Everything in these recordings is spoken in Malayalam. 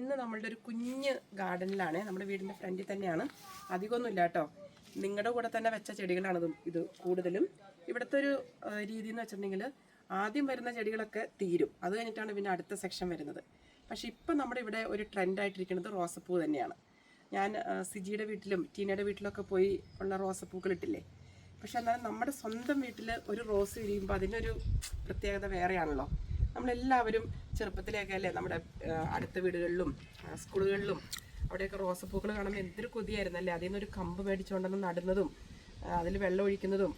ഇന്ന് നമ്മളുടെ ഒരു കുഞ്ഞ് ഗാർഡനിലാണ് നമ്മുടെ വീടിന്റെ ഫ്രണ്ടിൽ തന്നെയാണ്. അധികമൊന്നുമില്ല കേട്ടോ. നിങ്ങളുടെ കൂടെ തന്നെ വെച്ച ചെടികളാണ് ഇത് കൂടുതലും. ഇവിടുത്തെ ഒരു രീതി എന്ന് വെച്ചിട്ടുണ്ടെങ്കിൽ ആദ്യം വരുന്ന ചെടികളൊക്കെ തീരും. അത് കഴിഞ്ഞിട്ടാണ് പിന്നെ അടുത്ത സെക്ഷൻ വരുന്നത്. പക്ഷേ ഇപ്പം നമ്മുടെ ഇവിടെ ഒരു ട്രെൻഡായിട്ടിരിക്കുന്നത് റോസപ്പൂ തന്നെയാണ്. ഞാൻ സിജിയുടെ വീട്ടിലും ടീനയുടെ വീട്ടിലൊക്കെ പോയി ഉള്ള റോസപ്പൂക്കൾ ഇട്ടില്ലേ? പക്ഷെ എന്നാലും നമ്മുടെ സ്വന്തം വീട്ടിൽ ഒരു റോസ് വിരിയുമ്പോൾ അതിനൊരു പ്രത്യേകത വേറെയാണല്ലോ. നമ്മളെല്ലാവരും ചെറുപ്പത്തിലേക്ക് അല്ലേ നമ്മുടെ അടുത്ത വീടുകളിലും സ്കൂളുകളിലും അവിടെയൊക്കെ റോസപ്പൂക്കൾ കാണുമ്പോൾ എന്തൊരു കൊതിയായിരുന്നു അല്ലേ അതിൽ നിന്നൊരു കമ്പ് മേടിച്ചുകൊണ്ടെന്ന് നടുന്നതും അതിൽ വെള്ളം ഒഴിക്കുന്നതും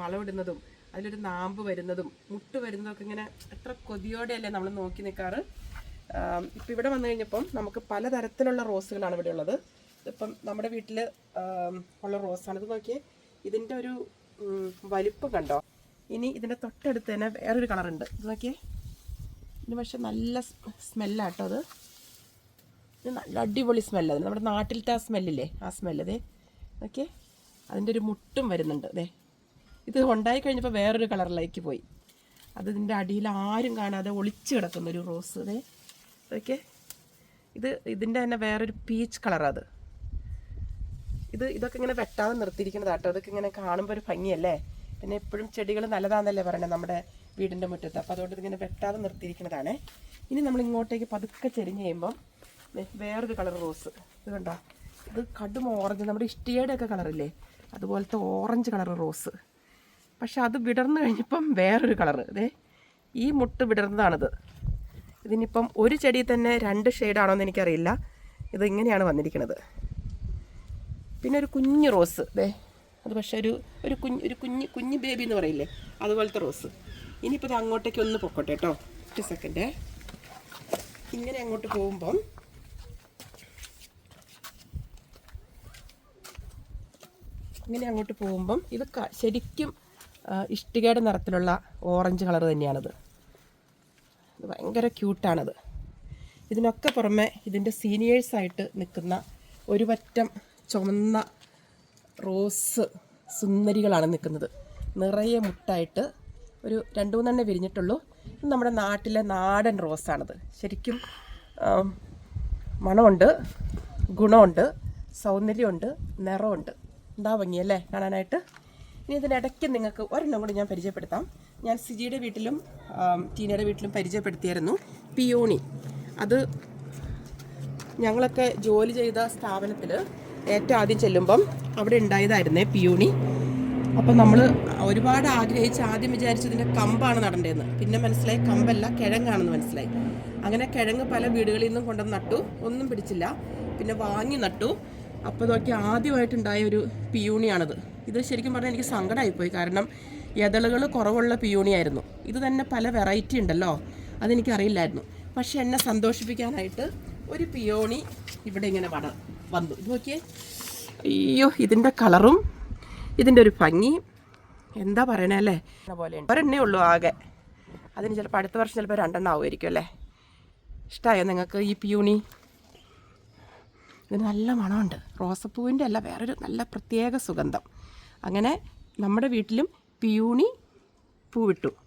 വളമിടുന്നതും അതിലൊരു നാമ്പ് വരുന്നതും മുട്ട് വരുന്നതൊക്കെ ഇങ്ങനെ എത്ര കൊതിയോടെയല്ലേ നമ്മൾ നോക്കി നിൽക്കാറ് ഇപ്പം ഇവിടെ വന്നു കഴിഞ്ഞപ്പം നമുക്ക് പലതരത്തിലുള്ള റോസുകളാണ് ഇവിടെ ഉള്ളത്. ഇപ്പം നമ്മുടെ വീട്ടിൽ ഉള്ള റോസാണ്. ഇത് നോക്കിയേ ഇതിന്റെ ഒരു വലിപ്പം കണ്ടോ? ഇനി ഇതിന്റെ തൊട്ടടുത്ത് തന്നെ വേറൊരു കളറുണ്ട്. ഇത് നോക്കിയേ ഇതിന് പക്ഷെ നല്ല സ്മെല്ലാട്ടോ അത്. ഇത് നല്ല അടിപൊളി സ്മെല്ലാണ് നമ്മുടെ നാട്ടിലത്തെ ആ സ്മെല്ലില്ലേ? ആ സ്മെല്ല് അതെ ഓക്കെ അതിന്റെ ഒരു മുട്ടും വരുന്നുണ്ട്. അതെ ഇത് ഉണ്ടായി കഴിഞ്ഞപ്പോൾ വേറൊരു കളറിലേക്ക് പോയി. അത് ഇതിന്റെ അടിയിൽ ആരും കാണാതെ ഒളിച്ച് കിടക്കുന്ന ഒരു റോസ് അതെ ഓക്കെ ഇത് ഇതിന്റെ തന്നെ വേറൊരു പീച്ച് കളറത് ഇത് ഇതൊക്കെ ഇങ്ങനെ വെട്ടാതെ നിർത്തിയിരിക്കുന്നതാട്ടോ. അതൊക്കെ ഇങ്ങനെ കാണുമ്പോൾ ഒരു ഭംഗിയല്ലേ? പിന്നെ എപ്പോഴും ചെടികൾ നല്ലതാണെന്നല്ലേ പറയണേ നമ്മുടെ വീടിന്റെ മുറ്റത്ത്. അപ്പോൾ അതുകൊണ്ട് ഇതിങ്ങനെ വെട്ടാതെ നിർത്തിയിരിക്കുന്നതാണ്. ഇനി നമ്മൾ ഇങ്ങോട്ടേക്ക് പതുക്കെ ചെരിഞ്ഞ് കഴിയുമ്പം വേറൊരു കളർ റോസ്. ഇത് കണ്ടോ? ഇത് കടും ഓറഞ്ച്. നമ്മുടെ ഇഷ്ടിയുടെ ഒക്കെ കളറില്ലേ? അതുപോലത്തെ ഓറഞ്ച് കളർ റോസ്. പക്ഷെ അത് വിടർന്നു കഴിഞ്ഞപ്പം വേറൊരു കളർ. ഇതേ ഈ മുട്ട് വിടർന്നതാണിത്. ഇതിനിപ്പം ഒരു ചെടി തന്നെ രണ്ട് ഷെയ്ഡാണോ എന്ന് എനിക്കറിയില്ല. ഇത് ഇങ്ങനെയാണ് വന്നിരിക്കുന്നത്. പിന്നെ ഒരു കുഞ്ഞ് റോസ്. ദേ അത് പക്ഷേ ഒരു ഒരു കുഞ്ഞ് ഒരു കുഞ്ഞ് കുഞ്ഞ് ബേബി എന്ന് പറയില്ലേ? അതുപോലത്തെ റോസ്. ഇനിയിപ്പോൾ ഇത് അങ്ങോട്ടേക്ക് ഒന്ന് പൊക്കോട്ടെ കേട്ടോ ഒരു സെക്കൻഡ് ഇങ്ങനെ അങ്ങോട്ട് പോകുമ്പം ഇങ്ങനെ അങ്ങോട്ട് പോകുമ്പം ഇത് ശരിക്കും ഇഷ്ടികയുടെ നിറത്തിലുള്ള ഓറഞ്ച് കളർ തന്നെയാണിത്. ഇത് ഭയങ്കര ക്യൂട്ടാണത് ഇതിനൊക്കെ പുറമെ ഇതിന്റെ സീനിയേഴ്സായിട്ട് നിൽക്കുന്ന ഒരു പറ്റം ചുമന്ന റോസ് സുന്ദരികളാണ് നിൽക്കുന്നത്. നിറയെ മുട്ടായിട്ട് ഒരു രണ്ട് മൂന്നെണ്ണേ വിരിഞ്ഞിട്ടുള്ളൂ. നമ്മുടെ നാട്ടിലെ നാടൻ റോസാണിത്. ശരിക്കും മണമുണ്ട് ഗുണമുണ്ട് സൗന്ദര്യമുണ്ട് നിറമുണ്ട് എന്താ ഭംഗിയല്ലേ കാണാനായിട്ട്? ഇനി ഇതിനിടയ്ക്ക് നിങ്ങൾക്ക് ഒരെണ്ണം കൂടി ഞാൻ പരിചയപ്പെടുത്താം. ഞാൻ സിജിയുടെ വീട്ടിലും ടീനയുടെ വീട്ടിലും പരിചയപ്പെടുത്തിയായിരുന്നു പിയോണി. അത് ഞങ്ങളൊക്കെ ജോലി ചെയ്ത സ്ഥാപനത്തിൽ ഏറ്റവും ആദ്യം ചെല്ലുമ്പം അവിടെ ഉണ്ടായതായിരുന്നേ പിയൂണി. അപ്പം നമ്മൾ ഒരുപാട് ആഗ്രഹിച്ച് ആദ്യം വിചാരിച്ചതിന്റെ കമ്പാണ് നടണ്ടതെന്ന് പിന്നെ മനസ്സിലായി കമ്പല്ല കിഴങ്ങാണെന്ന് മനസ്സിലായി. അങ്ങനെ കിഴങ്ങ് പല വീടുകളിൽ നിന്നും കൊണ്ടുവന്ന് നട്ടു. ഒന്നും പിടിച്ചില്ല. പിന്നെ വാങ്ങി നട്ടു. അപ്പോൾ നോക്കി ആദ്യമായിട്ടുണ്ടായ ഒരു പിയൂണിയാണത്. ഇത് ശരിക്കും പറഞ്ഞാൽ എനിക്ക് സങ്കടമായിപ്പോയി കാരണം എതളുകൾ കുറവുള്ള പിയൂണിയായിരുന്നു. ഇത് തന്നെ പല വെറൈറ്റി ഉണ്ടല്ലോ. അതെനിക്കറിയില്ലായിരുന്നു. പക്ഷെ എന്നെ സന്തോഷിപ്പിക്കാനായിട്ട് ഒരു പിയോണി ഇവിടെ ഇങ്ങനെ വട വന്നു. ഇത് നോക്കിയേ. അയ്യോ ഇതിന്റെ കളറും ഇതിന്റെ ഒരു ഭംഗി. എന്താ പറയണേ അല്ലേ? പോലെ ഒരെണ്ണേ ഉള്ളൂ ആകെ. അതിന് ചിലപ്പോൾ അടുത്ത വർഷം ചിലപ്പോൾ രണ്ടെണ്ണം ആവുമായിരിക്കും അല്ലേ? ഇഷ്ടമായോ നിങ്ങൾക്ക് ഈ പ്യൂണി? ഇതിന് നല്ല മണമുണ്ട്. റോസപ്പൂവിന്റെ അല്ല വേറൊരു നല്ല പ്രത്യേക സുഗന്ധം. അങ്ങനെ നമ്മുടെ വീട്ടിലും പിയൂണി പൂവിട്ടു.